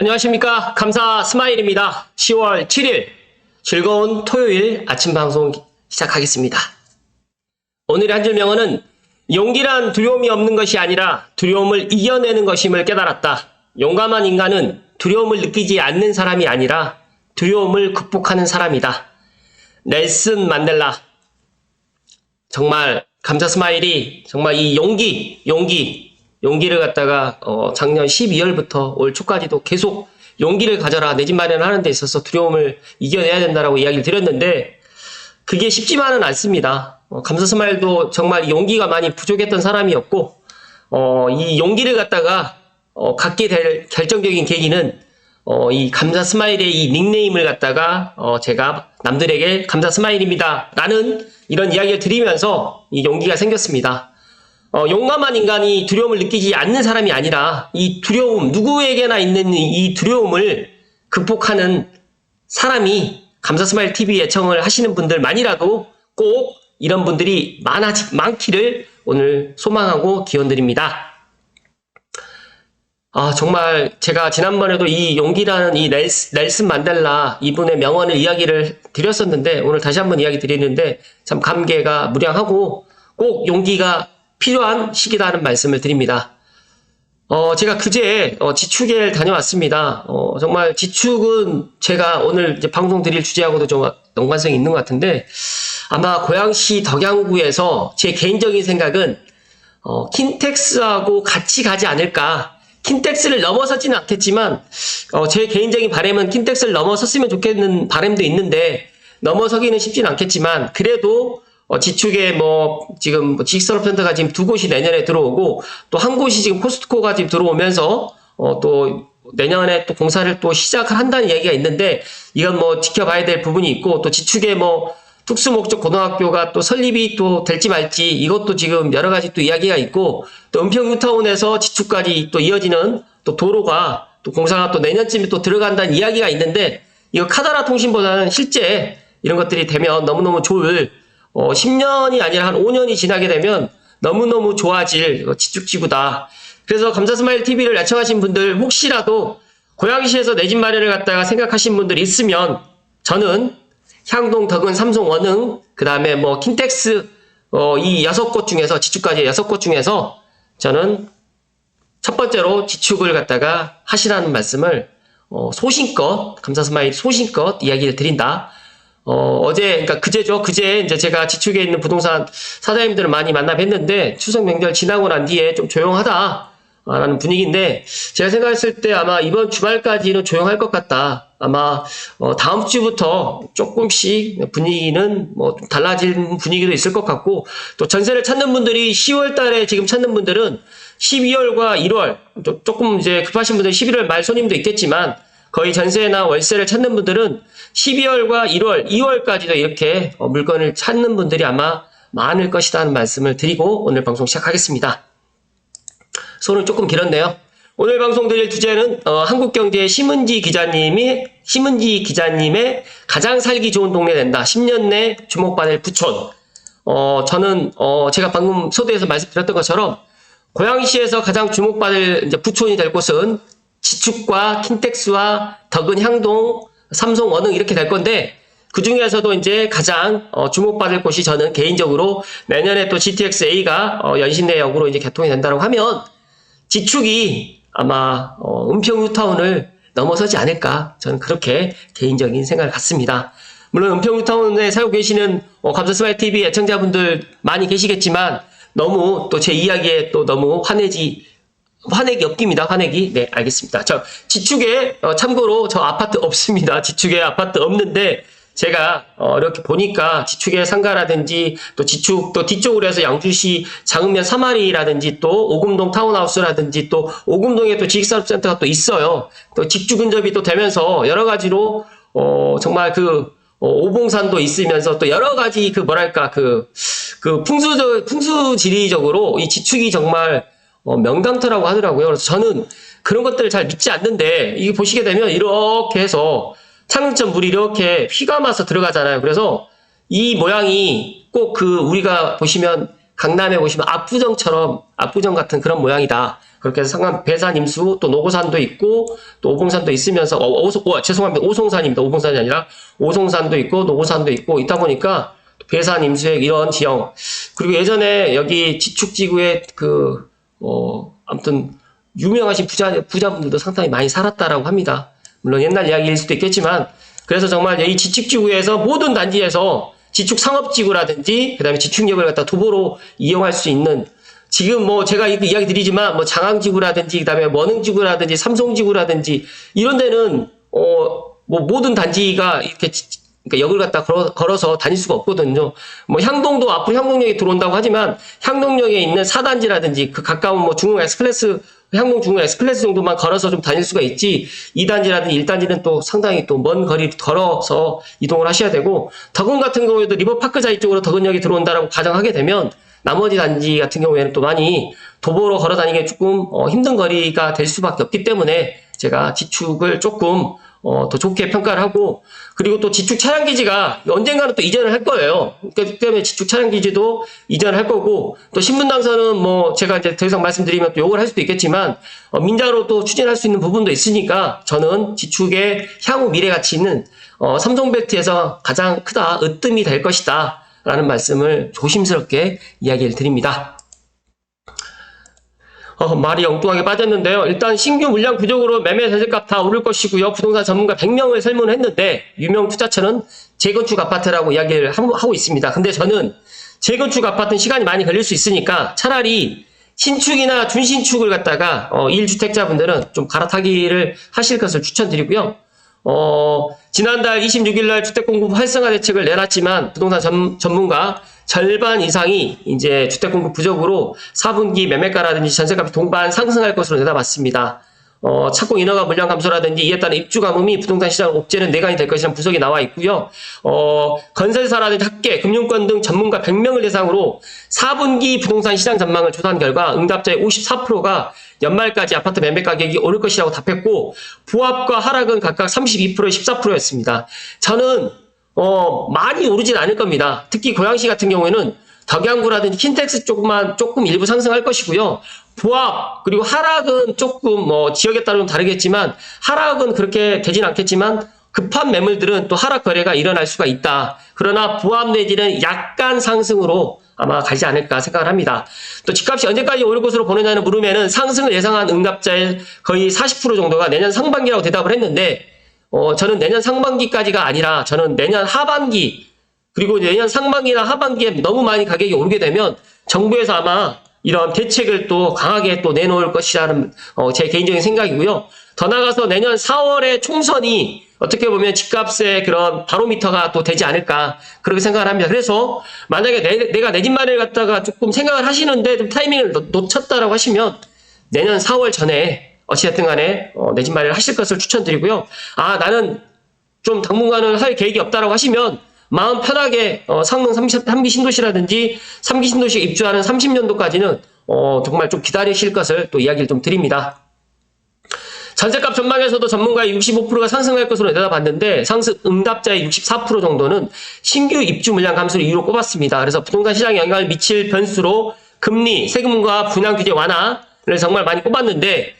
안녕하십니까. 감사 스마일입니다. 10월 7일 즐거운 토요일 아침 방송 시작하겠습니다. 오늘의 한 줄 명언은 용기란 두려움이 없는 것이 아니라 두려움을 이겨내는 것임을 깨달았다. 용감한 인간은 두려움을 느끼지 않는 사람이 아니라 두려움을 극복하는 사람이다. 넬슨 만델라. 정말 감사 스마일이 정말 이 용기, 용기, 용기를 갖다가 어, 작년 12월부터 올 초까지도 계속 용기를 가져라 내 집 마련하는 데 있어서 두려움을 이겨내야 된다라고 이야기를 드렸는데 그게 쉽지만은 않습니다. 어, 감사 스마일도 정말 용기가 많이 부족했던 사람이었고 어, 이 용기를 갖다가 어, 갖게 될 결정적인 계기는 어, 이 감사 스마일의 이 닉네임을 갖다가 어, 제가 남들에게 감사 스마일입니다. 라는 이런 이야기를 드리면서 이 용기가 생겼습니다. 어, 용감한 인간이 두려움을 느끼지 않는 사람이 아니라 이 두려움, 누구에게나 있는 이 두려움을 극복하는 사람이 감사 스마일 TV 애청을 하시는 분들만이라도 꼭 이런 분들이 많아지, 많기를 오늘 소망하고 기원드립니다. 아, 정말 제가 지난번에도 이 용기라는 이 넬스, 넬슨 만델라 이분의 명언을 이야기를 드렸었는데 오늘 다시 한번 이야기 드리는데 참 감개가 무량하고 꼭 용기가 필요한 시기다는 말씀을 드립니다. 어, 제가 그제 어, 지축에 다녀왔습니다. 어, 정말 지축은 제가 오늘 방송 드릴 주제하고도 좀 연관성이 있는 것 같은데 아마 고양시 덕양구에서 제 개인적인 생각은 어, 킨텍스하고 같이 가지 않을까. 킨텍스를 넘어서지는 않겠지만 어, 제 개인적인 바람은 킨텍스를 넘어섰으면 좋겠는 바람도 있는데 넘어서기는 쉽지는 않겠지만 그래도 어, 지축에 뭐, 지금 뭐 지식산업센터가 지금 두 곳이 내년에 들어오고, 또 한 곳이 지금 코스트코가 지금 들어오면서, 어, 또 내년에 또 공사를 또 시작을 한다는 얘기가 있는데, 이건 뭐 지켜봐야 될 부분이 있고, 또 지축에 뭐, 특수목적 고등학교가 또 설립이 또 될지 말지, 이것도 지금 여러 가지 또 이야기가 있고, 또 은평 뉴타운에서 지축까지 또 이어지는 또 도로가 또 공사가 또 내년쯤에 또 들어간다는 이야기가 있는데, 이거 카다라 통신보다는 실제 이런 것들이 되면 너무너무 좋을 어, 10년이 아니라 한 5년이 지나게 되면 너무너무 좋아질 지축지구다. 그래서 감사스마일 TV를 애청하신 분들 혹시라도 고양시에서 내 집 마련을 갖다가 생각하신 분들이 있으면 저는 향동, 덕은, 삼성, 원흥, 그 다음에 뭐 킨텍스 어, 이 여섯 곳 중에서 지축까지 여섯 곳 중에서 저는 첫 번째로 지축을 갖다가 하시라는 말씀을 어, 소신껏 감사스마일 소신껏 이야기를 드린다. 어, 어제, 그러니까 그제죠. 그제 이제 제가 지축에 있는 부동산 사장님들을 많이 만나 뵀는데 추석 명절 지나고 난 뒤에 좀 조용하다. 라는 분위기인데 제가 생각했을 때 아마 이번 주말까지는 조용할 것 같다. 아마 어, 다음 주부터 조금씩 분위기는 뭐 달라질 분위기도 있을 것 같고 또 전세를 찾는 분들이 10월 달에 지금 찾는 분들은 12월과 1월 조금 이제 급하신 분들은 11월 말 손님도 있겠지만 거의 전세나 월세를 찾는 분들은 12월과 1월, 2월까지도 이렇게 어, 물건을 찾는 분들이 아마 많을 것이다 는 말씀을 드리고 오늘 방송 시작하겠습니다. 손은 조금 길었네요. 오늘 방송 드릴 주제는 어, 한국경제 신문지 기자님이 신문지 기자님의 가장 살기 좋은 동네 된다. 10년 내 주목받을 부촌. 어, 저는 어, 제가 방금 소대에서 말씀드렸던 것처럼 고양시에서 가장 주목받을 부촌이 될 곳은 지축과 킨텍스와 덕은 향동, 삼성 원흥 이렇게 될 건데 그 중에서도 이제 가장 어, 주목받을 곳이 저는 개인적으로 내년에 또 GTX-A가 어, 연신내역으로 이제 개통이 된다고 하면 지축이 아마 어, 은평 뉴타운을 넘어서지 않을까 저는 그렇게 개인적인 생각을 갖습니다. 물론 은평 뉴타운에 살고 계시는 어, 감사 스마일 TV 애청자분들 많이 계시겠지만 너무 또 제 이야기에 또 너무 화내지 화내기 없깁니다. 화내기. 네, 알겠습니다. 저 지축에 어, 참고로 저 아파트 없습니다. 지축에 아파트 없는데 제가 어, 이렇게 보니까 지축의 상가라든지 또 지축 또 뒤쪽으로 해서 양주시 장읍면 사마리라든지 또 오금동 타운하우스라든지 또 오금동에 또 지식산업센터가 또 있어요. 또 직주 근접이 또 되면서 여러 가지로 어, 정말 그 어, 오봉산도 있으면서 또 여러 가지 그 뭐랄까 그, 그 풍수, 풍수지리적으로 이 지축이 정말 어, 명당터라고 하더라고요. 그래서 저는 그런 것들을 잘 믿지 않는데 이게 보시게 되면 이렇게 해서 창릉천 물이 이렇게 휘감아서 들어가잖아요. 그래서 이 모양이 꼭 그 우리가 보시면 강남에 보시면 압구정처럼 압구정 같은 그런 모양이다. 그렇게 해서 상암 배산 임수 또 노고산도 있고 또 오봉산도 있으면서 어, 오송, 어, 죄송합니다 오송산입니다 오봉산이 아니라 오송산도 있고 노고산도 있고 있다 보니까 배산 임수액 이런 지형 그리고 예전에 여기 지축지구에 그 어, 아무튼 유명하신 부자 부자분들도 상당히 많이 살았다라고 합니다. 물론 옛날 이야기일 수도 있겠지만 그래서 정말 이 지축지구에서 모든 단지에서 지축 상업지구라든지 그다음에 지축역을 갖다 도보로 이용할 수 있는 지금 뭐 제가 이- 이야기 드리지만 뭐 장항지구라든지 그다음에 원흥지구라든지 삼성지구라든지 이런 데는 어 뭐 모든 단지가 이렇게 지- 그러니까 역을 갖다 걸어, 걸어 서 다닐 수가 없거든요. 뭐 향동도 앞으로 향동역이 들어온다고 하지만 향동역에 있는 4단지라든지 그 가까운 뭐 중흥 에스클래스 향동 중흥 에스클래스 정도만 걸어서 좀 다닐 수가 있지 2단지라든지 1단지는 또 상당히 또 먼 거리 걸어서 이동을 하셔야 되고 덕은 같은 경우에도 리버파크자이 쪽으로 덕은역이 들어온다라고 가정하게 되면 나머지 단지 같은 경우에는 또 많이 도보로 걸어 다니기 조금 어, 힘든 거리가 될 수밖에 없기 때문에 제가 지축을 조금 어, 더 좋게 평가를 하고 그리고 또 지축 차량 기지가 언젠가는 또 이전을 할 거예요. 그렇기 때문에 지축 차량 기지도 이전을 할 거고 또 신분당선은 뭐 제가 이제 더 이상 말씀드리면 또 욕을 할 수도 있겠지만 어, 민자로 또 추진할 수 있는 부분도 있으니까 저는 지축의 향후 미래 가치는 어, 삼성벨트에서 가장 크다 으뜸이 될 것이다 라는 말씀을 조심스럽게 이야기를 드립니다. 어, 말이 엉뚱하게 빠졌는데요. 일단 신규 물량 부족으로 매매 전세값 다 오를 것이고요. 부동산 전문가 100명을 설문했는데 유명 투자처는 재건축 아파트라고 이야기를 하고 있습니다. 근데 저는 재건축 아파트는 시간이 많이 걸릴 수 있으니까 차라리 신축이나 준신축을 갖다가 어, 1주택자분들은 좀 갈아타기를 하실 것을 추천드리고요. 어, 지난달 26일 날 주택 공급 활성화 대책을 내놨지만 부동산 전, 전문가 절반 이상이 이제 주택 공급 부족으로 4분기 매매가라든지 전세값이 동반 상승할 것으로 내다봤습니다. 어, 착공 인허가 물량 감소라든지 이에 따른 입주 가뭄이 부동산 시장 옥죄는 내관이 될 것이라는 분석이 나와 있고요. 어, 건설사라든지 학계, 금융권 등 전문가 100명을 대상으로 4분기 부동산 시장 전망을 조사한 결과 응답자의 54%가 연말까지 아파트 매매 가격이 오를 것이라고 답했고 부합과 하락은 각각 32%, 14%였습니다. 저는 어, 많이 오르진 않을 겁니다. 특히 고양시 같은 경우에는 덕양구라든지 킨텍스 쪽만 조금 일부 상승할 것이고요. 부합 그리고 하락은 조금 뭐 지역에 따라 좀 다르겠지만 하락은 그렇게 되진 않겠지만 급한 매물들은 또 하락 거래가 일어날 수가 있다. 그러나 부합 내지는 약간 상승으로 아마 가지 않을까 생각을 합니다. 또 집값이 언제까지 오를 것으로 보느냐는 물으면은 상승을 예상한 응답자의 거의 40% 정도가 내년 상반기라고 대답을 했는데 어, 저는 내년 상반기까지가 아니라 저는 내년 하반기 그리고 내년 상반기나 하반기에 너무 많이 가격이 오르게 되면 정부에서 아마 이런 대책을 또 강하게 또 내놓을 것이라는 어, 제 개인적인 생각이고요. 더 나가서 내년 4월에 총선이 어떻게 보면 집값의 그런 바로미터가 또 되지 않을까 그렇게 생각을 합니다. 그래서 만약에 내, 가 내 집 마련을 갖다가 조금 생각을 하시는데 좀 타이밍을 놓- 놓쳤다라고 하시면 내년 4월 전에 어찌됐든 간에 어, 내 집 마련을 하실 것을 추천드리고요. 아 나는 좀 당분간은 할 계획이 없다라고 하시면 마음 편하게 어, 상능 3기 신도시라든지 3기 신도시에 입주하는 30년도까지는 어, 정말 좀 기다리실 것을 또 이야기를 좀 드립니다. 전세값 전망에서도 전문가의 65%가 상승할 것으로 내다봤는데 상승 응답자의 64% 정도는 신규 입주 물량 감소를 이유로 꼽았습니다. 그래서 부동산 시장에 영향을 미칠 변수로 금리, 세금과 분양 규제 완화를 정말 많이 꼽았는데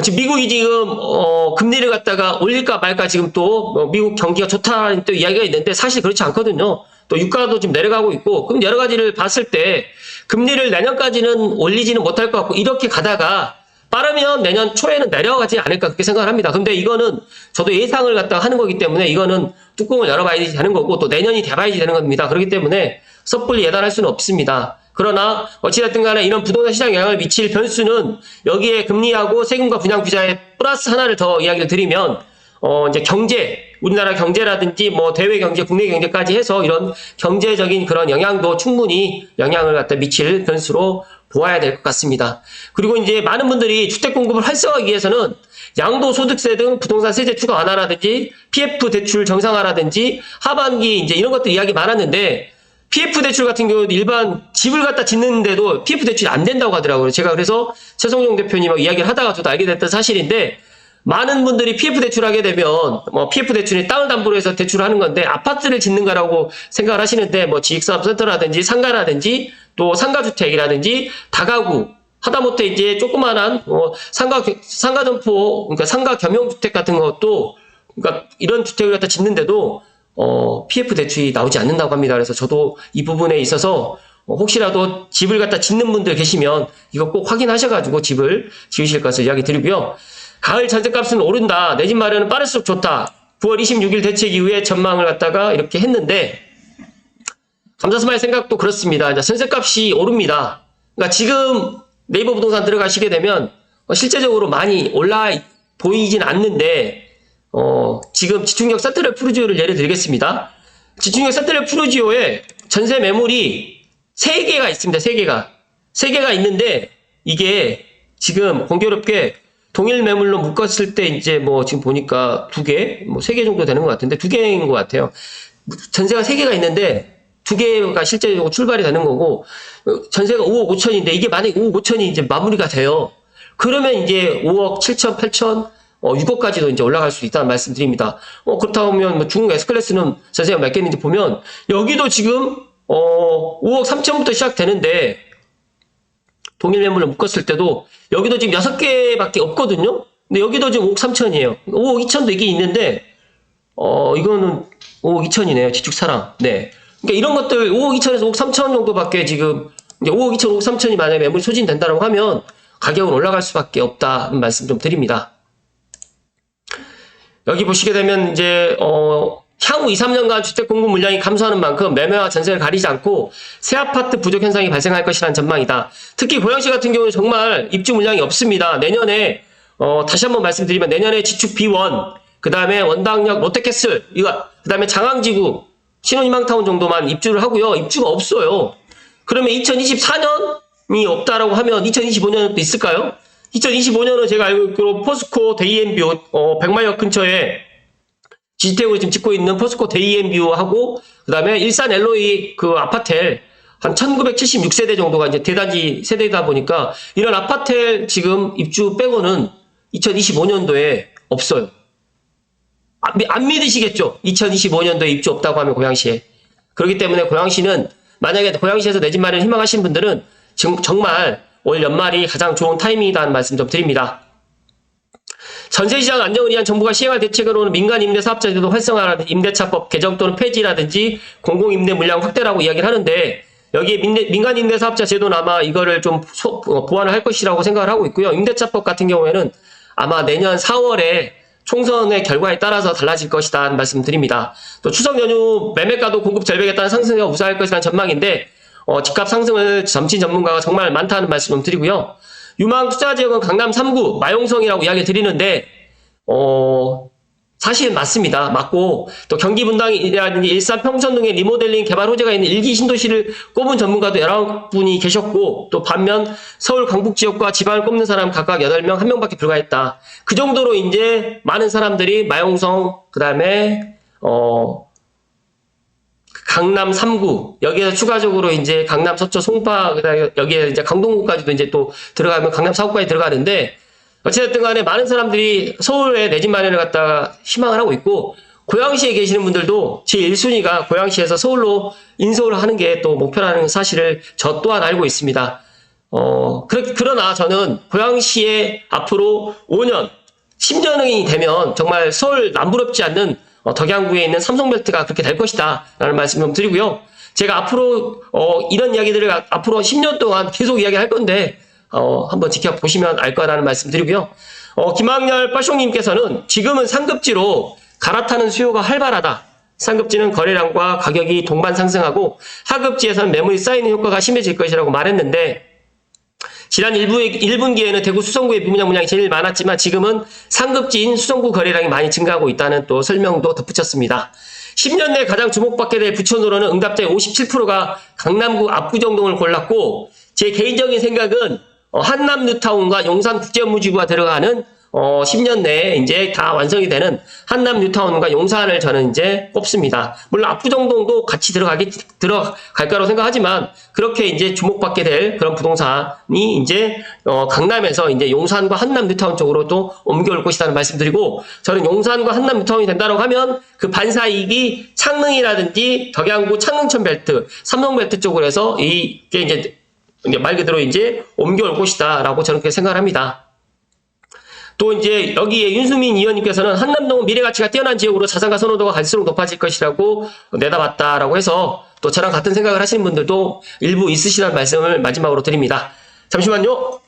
지금 미국이 지금 어, 금리를 갖다가 올릴까 말까 지금 또 어, 미국 경기가 좋다는 또 이야기가 있는데 사실 그렇지 않거든요. 또 유가도 지금 내려가고 있고 그럼 여러 가지를 봤을 때 금리를 내년까지는 올리지는 못할 것 같고 이렇게 가다가 빠르면 내년 초에는 내려가지 않을까 그렇게 생각을 합니다. 근데 이거는 저도 예상을 갖다가 하는 거기 때문에 이거는 뚜껑을 열어봐야지 되는 거고 또 내년이 돼봐야지 되는 겁니다. 그렇기 때문에 섣불리 예단할 수는 없습니다. 그러나 어찌됐든 간에 이런 부동산 시장에 영향을 미칠 변수는 여기에 금리하고 세금과 분양 규제에 플러스 하나를 더 이야기를 드리면 어 이제 경제 우리나라 경제라든지 뭐 대외 경제 국내 경제까지 해서 이런 경제적인 그런 영향도 충분히 영향을 갖다 미칠 변수로 보아야 될 것 같습니다. 그리고 이제 많은 분들이 주택 공급을 활성화하기 위해서는 양도소득세 등 부동산 세제 추가 완화라든지 PF 대출 정상화라든지 하반기 이제 이런 것들 이야기 많았는데 PF 대출 같은 경우도 일반 집을 갖다 짓는데도 PF 대출이 안 된다고 하더라고요. 제가 그래서 최성용 대표님하고 이야기를 하다가 저도 알게 됐던 사실인데 많은 분들이 PF 대출하게 되면 뭐 PF 대출이 땅을 담보로 해서 대출을 하는 건데 아파트를 짓는 거라고 생각을 하시는데 뭐 지익사업센터라든지 상가라든지 또 상가주택이라든지 다가구 하다못해 이제 조그만한 어, 상가 상가 점포 그러니까 상가 겸용 주택 같은 것도 그러니까 이런 주택을 갖다 짓는데도 어, PF 대출이 나오지 않는다고 합니다. 그래서 저도 이 부분에 있어서 어, 혹시라도 집을 갖다 짓는 분들 계시면 이거 꼭 확인하셔가지고 집을 지으실 것을 이야기 드리고요. 가을 전세값은 오른다. 내 집 마련은 빠를수록 좋다. 9월 26일 대책 이후에 전망을 갖다가 이렇게 했는데 감사스마의 생각도 그렇습니다. 전세값이 오릅니다. 그러니까 지금 네이버 부동산 들어가시게 되면 어, 실제적으로 많이 올라 보이진 않는데 어, 지금 지중력 사트레 푸르지오를 예를 들겠습니다. 지중력 사트레 푸르지오에 전세 매물이 3개가 있습니다. 3개가. 3개가 있는데 이게 지금 공교롭게 동일 매물로 묶었을 때 이제 뭐 지금 보니까 두 개, 뭐세개 정도 되는 것 같은데 두 개인 것 같아요. 전세가 세 개가 있는데 두 개가 실제적으로 출발이 되는 거고 어, 전세가 5억 5천인데 이게 만약에 5억 5천이 이제 마무리가 돼요. 그러면 이제 5억 7천, 8천, 어, 6억까지도 이제 올라갈 수 있다는 말씀드립니다. 어, 그렇다 보면 뭐 중국 S클래스는 전세가 몇 개인지 보면 여기도 지금 어, 5억 3천부터 시작되는데 동일 매물로 묶었을 때도 여기도 지금 6개밖에 없거든요. 근데 여기도 지금 5억 3천이에요. 5억 2천도 이게 있는데 어, 이거는 5억 2천이네요. 지축사랑. 네. 그러니까 이런 것들 5억 2천에서 5억 3천 정도밖에 지금 이제 5억 2천, 5억 3천이 만약에 매물이 소진된다고 하면 가격은 올라갈 수밖에 없다는 말씀 좀 드립니다. 여기 보시게 되면 이제 어 향후 2, 3년간 주택 공급 물량이 감소하는 만큼 매매와 전세를 가리지 않고 새 아파트 부족 현상이 발생할 것이라는 전망이다. 특히 고양시 같은 경우는 정말 입주 물량이 없습니다. 내년에 어 다시 한번 말씀드리면 내년에 지축 B1, 그 다음에 원당역 롯데캐슬, 이거 그 다음에 장항지구, 신혼희망타운 정도만 입주를 하고요. 입주가 없어요. 그러면 2024년이 없다라고 하면 2025년은 또 있을까요? 2025년은 제가 알고 있기로 포스코 데이앤뷰 어, 백마역 근처에 지주택으로 지금 짓고 있는 포스코 데이앤뷰하고 그 다음에 일산 엘로이 그 아파텔 한 1976세대 정도가 이제 대단지 세대다 보니까 이런 아파텔 지금 입주 빼고는 2025년도에 없어요. 안, 미- 안 믿으시겠죠? 2025년도에 입주 없다고 하면 고양시에. 그렇기 때문에 고양시는 만약에 고양시에서 내 집 마련 희망하시는 분들은 지금 정말 올 연말이 가장 좋은 타이밍이라는 말씀 좀 드립니다. 전세시장 안정을 위한 정부가 시행할 대책으로는 민간 임대 사업자들도 활성화라든지 임대차법 개정 또는 폐지라든지 공공임대 물량 확대라고 이야기를 하는데 여기에 민대- 민간 임대 사업자 제도는 아마 이거를 좀 소- 어, 보완을 할 것이라고 생각을 하고 있고요. 임대차법 같은 경우에는 아마 내년 4월에 총선의 결과에 따라서 달라질 것이다는 말씀드립니다. 또 추석 연휴 매매가도 공급 절벽에 따른 상승세가 우세할 것이라는 전망인데 어, 집값 상승을 점친 전문가가 정말 많다는 말씀 좀 드리고요. 유망 투자 지역은 강남 3구 마용성이라고 이야기 드리는데 어, 사실 맞습니다. 맞고 또 경기 분당이라든지 일산 평촌 등의 리모델링 개발 호재가 있는 일기 신도시를 꼽은 전문가도 19분이 계셨고 또 반면 서울 강북 지역과 지방을 꼽는 사람 각각 8명, 1명밖에 불과했다. 그 정도로 이제 많은 사람들이 마용성 그다음에 어 강남 3구 여기에서 추가적으로 이제 강남 서초 송파 그다음에 여기에 이제 강동구까지도 이제 또 들어가면 강남 4구까지 들어가는데 어쨌든 간에 많은 사람들이 서울에 내 집 마련을 갖다가 희망을 하고 있고 고양시에 계시는 분들도 제 1순위가 고양시에서 서울로 인서울을 하는 게 또 목표라는 사실을 저 또한 알고 있습니다. 어, 그러, 그러 나 저는 고양시에 앞으로 5년, 10년이 되면 정말 서울 남부럽지 않는 어, 덕양구에 있는 삼성벨트가 그렇게 될 것이다. 라는 말씀 좀 드리고요. 제가 앞으로, 어, 이런 이야기들을 아- 앞으로 10년 동안 계속 이야기할 건데, 어, 한번 지켜보시면 알 거라는 말씀 드리고요. 어, 김학렬 빠숑님께서는 지금은 상급지로 갈아타는 수요가 활발하다. 상급지는 거래량과 가격이 동반 상승하고 하급지에서는 매물이 쌓이는 효과가 심해질 것이라고 말했는데 지난 1부, 1분기에는 대구 수성구의 미분양 물량이 제일 많았지만 지금은 상급지인 수성구 거래량이 많이 증가하고 있다는 또 설명도 덧붙였습니다. 10년 내 가장 주목받게 될 부천으로는 응답자의 57%가 강남구 압구정동을 골랐고 제 개인적인 생각은 어, 한남 뉴타운과 용산 국제업무지구가 들어가는 어, 10년 내에 이제 다 완성이 되는 한남 뉴타운과 용산을 저는 이제 꼽습니다. 물론 압구정동도 같이 들어가기, 들어갈 거라고 생각하지만 그렇게 이제 주목받게 될 그런 부동산이 이제, 어, 강남에서 이제 용산과 한남 뉴타운 쪽으로 또 옮겨올 것이라는 말씀드리고 저는 용산과 한남 뉴타운이 된다고 하면 그 반사이익이 창릉이라든지 덕양구 창릉천 벨트, 삼성 벨트 쪽으로 해서 이게 이제 말 그대로 이제 옮겨올 곳이다라고 저는 그렇게 생각을 합니다. 또 이제 여기에 윤수민 의원님께서는 한남동은 미래가치가 뛰어난 지역으로 자산가 선호도가 갈수록 높아질 것이라고 내다봤다라고 해서 또 저랑 같은 생각을 하시는 분들도 일부 있으시다는 말씀을 마지막으로 드립니다. 잠시만요.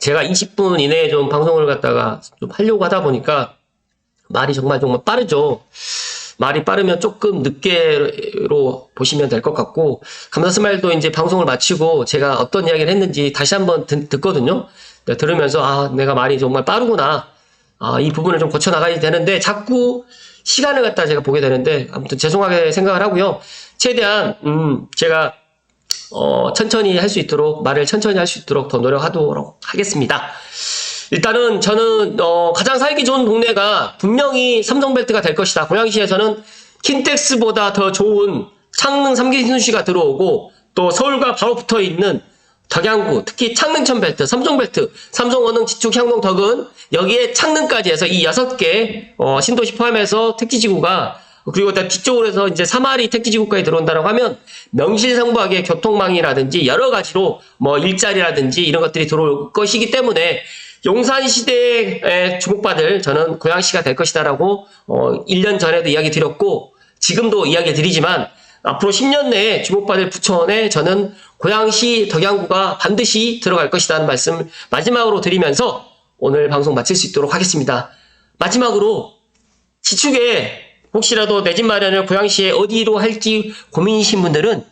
제가 20분 이내에 좀 방송을 갖다가 좀 하려고 하다 보니까 말이 정말 정말 빠르죠. 말이 빠르면 조금 늦게로 보시면 될 것 같고 감사 스마일도 이제 방송을 마치고 제가 어떤 이야기를 했는지 다시 한번 듣, 듣거든요. 네, 들으면서 아 내가 말이 정말 빠르구나. 아, 이 부분을 좀 고쳐 나가야 되는데 자꾸 시간을 갖다 제가 보게 되는데 아무튼 죄송하게 생각을 하고요. 최대한 음 제가 어, 천천히 할 수 있도록 말을 천천히 할 수 있도록 더 노력하도록 하겠습니다. 일단은 저는 어, 가장 살기 좋은 동네가 분명히 삼성벨트가 될 것이다. 고양시에서는 킨텍스보다 더 좋은 창릉 삼기순시가 들어오고 또 서울과 바로 붙어 있는 덕양구, 특히 창릉천 벨트, 삼성벨트, 삼성 원흥, 지축, 향동, 덕은 여기에 창릉까지 해서 이 여섯 개 어, 신도시 포함해서 택지지구가 그리고 또 뒤쪽으로 해서 이제 사마리 택지지구까지 들어온다라고 하면 명실상부하게 교통망이라든지 여러 가지로 뭐 일자리라든지 이런 것들이 들어올 것이기 때문에 용산 시대에 주목받을 저는 고양시가 될 것이다라고 어 1년 전에도 이야기 드렸고 지금도 이야기 드리지만 앞으로 10년 내에 주목받을 부천에 저는 고양시 덕양구가 반드시 들어갈 것이라는 말씀 마지막으로 드리면서 오늘 방송 마칠 수 있도록 하겠습니다. 마지막으로 지축에 혹시라도 내 집 마련을 고양시에 어디로 할지 고민이신 분들은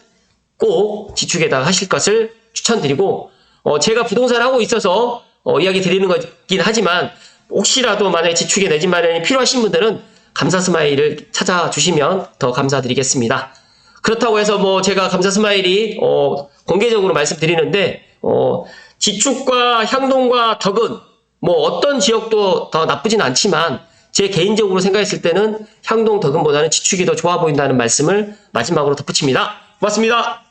꼭 지축에다 하실 것을 추천드리고 어, 제가 부동산을 하고 있어서 어, 이야기 드리는 거긴 하지만 혹시라도 만약에 지축에 내집 마련이 필요하신 분들은 감사 스마일을 찾아주시면 더 감사드리겠습니다. 그렇다고 해서 뭐 제가 감사 스마일이 어, 공개적으로 말씀드리는데 어, 지축과 향동과 덕은 뭐 어떤 지역도 더 나쁘진 않지만 제 개인적으로 생각했을 때는 향동 덕은보다는 지축이 더 좋아 보인다는 말씀을 마지막으로 덧붙입니다. 고맙습니다.